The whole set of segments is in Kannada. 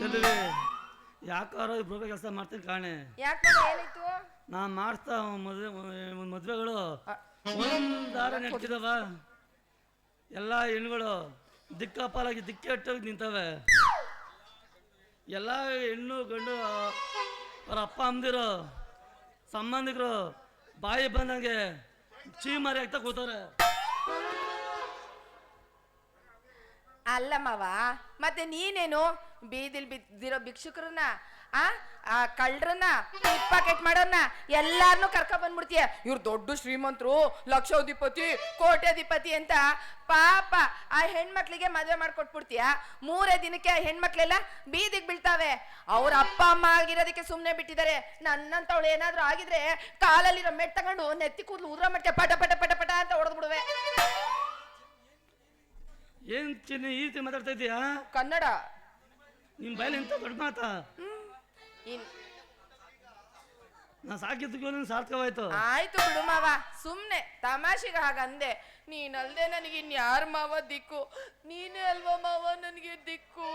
ಚೆಲುವೆ ಯಾಕಾರ ಇಬ್ರು ಕೆಲಸ ಮಾಡ್ತೀನಿ ಕಾಣೆ. ಯಾಕೆ ಮಾವ ಏನಾಯ್ತು? ನಾ ಮಾಡ್ತಾ ಮದುವೆ ಮದುವೆಗಳು ಒಂದಾರ ನೆಟ್ಟಿದವ ಎಲ್ಲ ಹೆಣ್ಣುಗಳು ದಿಕ್ಕಾಪಾಲಾಗಿ ದಿಕ್ಕೆಟ್ಟೋಗಿ ನಿಂತವೆ. ಎಲ್ಲ ಹೆಣ್ಣು ಗಂಡು ಅವ್ರ ಅಪ್ಪ ಅಮ್ಮದಿರು ಸಂಬಂಧಿಕರು ಬಾಯಿ ಬಂದಂಗೆ ಚೀ ಮಾರಿ ಆಗ್ತಾ ಅಲ್ಲ ಮಾವ ಮತ್ತೆ ನೀನೇನು ಬೀದಿಲ್ ಬಿದ್ದಿರೋ ಭಿಕ್ಷುಕರನ್ನ ಆ ಆ ಕಳ್ಳರನ್ನ ಪಿಕ್ ಪಾಕೆಟ್ ಮಾಡೋನ್ನ ಎಲ್ಲಾರನು ಕರ್ಕ ಬಂದ್ಬಿಡ್ತೀಯ. ಇವ್ರು ದೊಡ್ಡ ಶ್ರೀಮಂತರು ಲಕ್ಷಾಧಿಪತಿ ಕೋಟ್ಯಾಧಿಪತಿ ಅಂತ ಪಾಪ ಆ ಹೆಣ್ಮಕ್ಳಿಗೆ ಮದುವೆ ಮಾಡ್ಕೊಟ್ಬಿಡ್ತೀಯ. ಮೂರೇ ದಿನಕ್ಕೆ ಆ ಹೆಣ್ಮಕ್ಳೆಲ್ಲ ಬೀದಿಗೆ ಬೀಳ್ತಾವೆ. ಅವ್ರ ಅಪ್ಪ ಅಮ್ಮ ಆಗಿರೋದಕ್ಕೆ ಸುಮ್ಮನೆ ಬಿಟ್ಟಿದ್ದಾರೆ. ನನ್ನಂತವಳು ಏನಾದರೂ ಆಗಿದ್ರೆ ಕಾಲಲ್ಲಿರೋ ಮೆಟ್ ತಗೊಂಡು ನೆತ್ತಿ ಕೂದಲು ಉದ್ರ ಮಟ್ಟೆ ಪಟ ಪಟ ಪಟ ಪಟ ಅಂತ ಹೊಡೆದ್ಬಿಡುವೆ. ಬಿಡುವೆ ಏನು ಚಿನ್ನ ಈ ರೀತಿ ಮಾತಾಡ್ತಾ ಇದೀಯಾ? ಕನ್ನಡ. ನಿಮ್ಮ ಬಯಲು ಎಂತ ದೊಡ್ಡ ಮಾತಾ. ಇನ್ ನಾ ಸಾಕಿದ್ದಕ್ಕೂ ನಿನ್ ಸಾರ್ಥಕವಾಯ್ತು. ಆಯ್ತು ಬಿಡು ಮಾವ ಸುಮ್ನೆ ತಮಾಷೆಗೆ ಹಾಗಂದೆ. ನೀನಲ್ದೆ ನನಗೆ ಇನ್ಯಾರ ಮಾವ ದಿಕ್ಕು? ನೀನೇ ಅಲ್ವಾ ಮಾವ ನನಗೆ ದಿಕ್ಕು?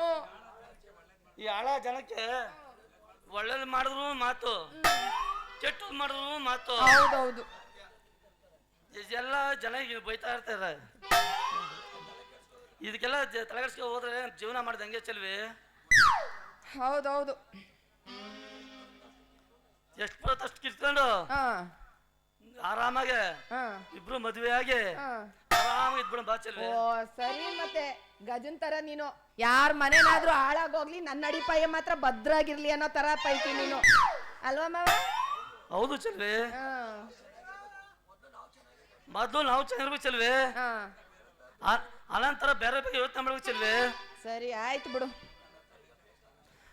ಹ್ಮ್. ಈ ಆಳ ಜನಕ್ಕೆ ಒಳ್ಳೇದು ಮಾಡಿದ್ರು ಮಾತು ಕೆಟ್ಟದ್ದು ಮಾಡಿದ್ರು ಮಾತು. ಹೌದೌದು. ಎಲ್ಲ ಜನ ಈಗ ಬೈತಾ ಇರ್ತಾರೆ. ಇದಕ್ಕೆಲ್ಲ ತಲೆಗಡಿಸ್ಕೊ ಹೋದ್ರೆ ಜೀವನ ಮಾಡಿದ ಹಂಗೆ ಚೆಲ್ವಿ? ಹೌದೌದು. ಎಷ್ಟು ಬರುತ್ತೆ ಅಷ್ಟು ಕಿತ್ಕೊಂಡು ಹಾ. ಆರಾಮಾಗೆ? ಹಾ. ಇಬ್ರು ಮದುವೆ ಆಗಿ? ಆರಾಮಾಗಿ ಇದ್ಬಿಡ ಬಾ ಚೆಲ್ವಿ. ಓ ಸರಿ ಮತ್ತೆ ಗಜನ್ ತರ ನೀನು. ಯಾರ ಮನೇನಾದ್ರೂ ಹಾಳಾಗೋಗ್ಲಿ ನನ್ನ ಅಡಿಪಾಯ ಮಾತ್ರ ಭದ್ರಾಗಿರ್ಲಿ ಅನ್ನೋ ತರ ಪೈಕಿ ನೀನು. ಅಲ್ವಾ ಮಾವ? ಹೌದು ಚೆಲ್ವಿ. ಮೊದಲು ನಾವು ಚೆನ್ನಾಗಿರ್ಬೇಕು ಚೆಲ್ವಿ. ಅನಂತರ ಬೇರೆ ಬೇರೆ ಯೋಚನೆ ಮಾಡೋಕೆ ಚೆಲ್ವಿ. ಸರಿ ಆಯ್ತು ಬಿಡು.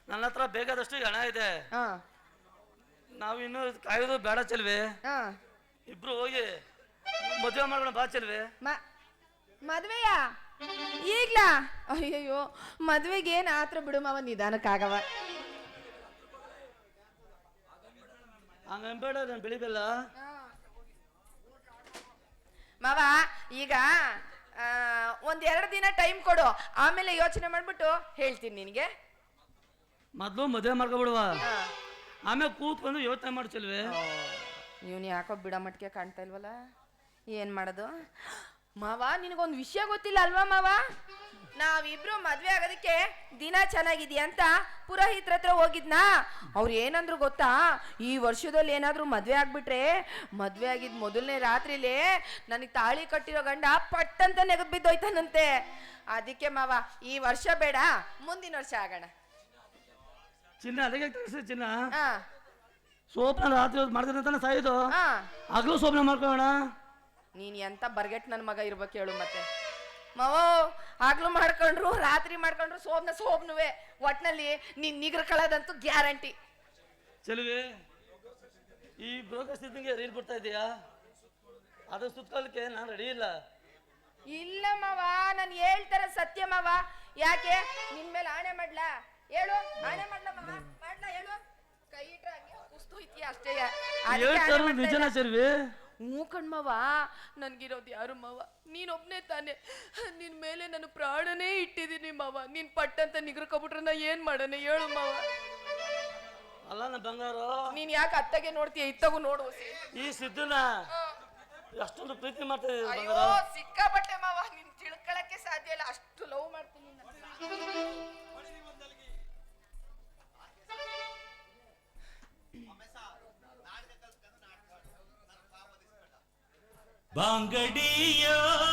ನನ್ನ ಹತ್ರ ಬೇಕಾದಷ್ಟು ಹಣ ಇದೆ. ಹಾ. ನಾವು ಇನ್ನು ಕಾಯೋದು ಬೇಡ ಚೆಲ್ವಿ. ಹಾ. ಇಬ್ರು ಹೋಗಿ ಮದುವೆ ಮಾಡೋಣ ಬಾ ಚೆಲ್ವಿ. ಮ ಮದ್ವೆಯಾ? ಈಗ್ಲಾ? ಅಯ್ಯಯ್ಯೋ ಮದ್ವೆಗೆ ಏನ್ ಆತ್ರ ಬಿಡು ಮಾವ ನಿಧಾನಕ್ಕಾಗವ. ಹಂಗನ್ಬೇಡ ನಾನು ಬೆಳಿಬೇಲ್ಲ ಮಾವ ಈಗ ಆ, ಒಂದ್ ಎರಡು ದಿನ ಟೈಮ್ ಕೊಡು. ಆಮೇಲೆ ಯೋಚನೆ ಮಾಡ್ಬಿಟ್ಟು ಹೇಳ್ತೀನಿ ನಿನಗೆ. ಮೊದಲು ಮದುವೆ ಮಾಡ್ಕೊಬಿಡುವ ಆಮೇಲೆ ಕೂತ್ಕೊಂಡು ಯೋಚನೆ ಮಾಡ್ತಿಲ್ವೇ ಇವನು ಯಾಕೋ ಬಿಡ ಮಟ್ಟಿಗೆ ಕಾಣ್ತಾ ಇಲ್ವಲ್ಲ? ಏನು ಮಾಡೋದು? ಮಾವ ನಿನಗೊಂದು ವಿಷಯ ಗೊತ್ತಿಲ್ಲ ಅಲ್ವಾ ಮಾವ? ನಾವಿಬ್ರು ಮದ್ವೆ ಆಗೋದಕ್ಕೆ ದಿನ ಚೆನ್ನಾಗಿದೆಯಾ ಅಂತ ಪುರೋಹಿತ್ರ ಹತ್ರ ಹೋಗಿದ್ನಾ? ಅವ್ರು ಏನಂದ್ರು ಗೊತ್ತಾ? ಈ ವರ್ಷದಲ್ಲಿ ಏನಾದ್ರೂ ಮದ್ವೆ ಆಗ್ಬಿಟ್ರೆ ಮದ್ವೆ ಆಗಿದ್ ಮೊದಲನೇ ರಾತ್ರಿಲಿ ನನಗೆ ತಾಳಿ ಕಟ್ಟಿರೋ ಗಂಡ ಪಟ್ಟಂತ ನೆಗದ್ ಬಿದ್ದೋಯ್ತಾನಂತೆ. ಅದಕ್ಕೆ ಮಾವ ಈ ವರ್ಷ ಬೇಡ ಮುಂದಿನ ವರ್ಷ ಆಗೋಣ. ಚಿನ್ನ ಅದಕ್ಕೆ ತಿಳಿಸಿ ಚಿನ್ನ. ಹಾ. ಸೋಪ್ನ ರಾತ್ರಿ ಹೊತ್ತು ಮಾಡ್ತೀನಿ ಅಂತಾನೆ ಸಾಯೋದು. ಹಾ. ಹಗಲು ಸೋಪ್ನ ಮಾಡ್ಕೊಳ್ಳೋಣ. ನೀನ್ ಎಂತ ಬರ್ಗೆಟ್ ನನ್ನ ಮಗ ಇರ್ಬೇಕು ಹೇಳು ಮತ್ತೆ. ಮಾವೋ ಆಗ್ಲೂ ಮಾಡ್ಕೊಂಡ್ರು ರಾತ್ರಿ ಮಾಡ್ಕೊಂಡ್ರು ಸೋಬ್ನ ಸೋಬ್ನುವೆ ಒಟ್ನಲ್ಲಿ ನೀನ್ ನಿಗ್ರ ಕಳದಂತೂ ಗ್ಯಾರಂಟಿ. ಚೆಲುವೆ ಈ ಬ್ರೋಕರ್ ಸ್ಥಿತಿಗೆ ರೀಲ್ ಕೊಡ್ತಾ ಇದೀಯಾ ಅದು ಸುತ್ಕೊಳ್ಳಿಕ್ಕೆ ನಾನು ರೆಡಿ ಇಲ್ಲ. ಇಲ್ಲ ಮಾವ ನಾನು ಹೇಳ್ತಾರ ಸತ್ಯ ಮಾವ. ಯಾಕೆ? ನಿನ್ ಮೇಲೆ ಆಣೆ ಮಾಡ್ಲಾ? ಹೇಳು ಆಣೆ ಮಾಡ್ಲಾ ಮಾವ? ಮಾಡ್ಲಾ ಹೇಳು? ಕೈ ಇಟ್ರೆ ಹಂಗೆ ಐತಿ ಅಷ್ಟೇ. ಹೇಳ್ತಾರ ನಿಜನ. ಚೆಲ್ವಿ. ಹ್ಞೂ ಕಣ್ಮವ ನನ್ಗಿರೋದು ಯಾರು ಮಾವ? ನೀನೊಬ್ಬನೇ ತಾನೆ. ನಿನ್ನ ಮೇಲೆ ನಾನು ಪ್ರಾಣನೇ ಇಟ್ಟಿದ್ದೀನಿ ಮಾವ. ನೀನ್ ಪಟ್ಟಂತ ನಿಗ್ರಕೊಬಿಟ್ರೆ ನಾ ಏನು ಮಾಡೋಣ ಹೇಳು ಮಾವ. ಅಲ್ಲ ನಾ ಬಂಗಾರ. ನೀನ್ ಯಾಕೆ ಅತ್ತಗೆ ನೋಡ್ತೀಯ? ಇತ್ತಗೂ ನೋಡು ಈ ಸಿದ್ಧನ ಅಷ್ಟೊಂದು ಪ್ರೀತಿ ಮಾಡ್ತಾ ಅಯ್ಯೋ ಸಿಕ್ಕಾಪಟ್ಟೆ ಮಾವ. ನಿನ್ ತಿಳ್ಕೊಳಕ್ಕೆ ಸಾಧ್ಯ ಇಲ್ಲ. ಅಷ್ಟು ಲವ್ ಮಾಡ್ತೀನಿ ನಾನು. ಬಾಂಗಡಿಯೋ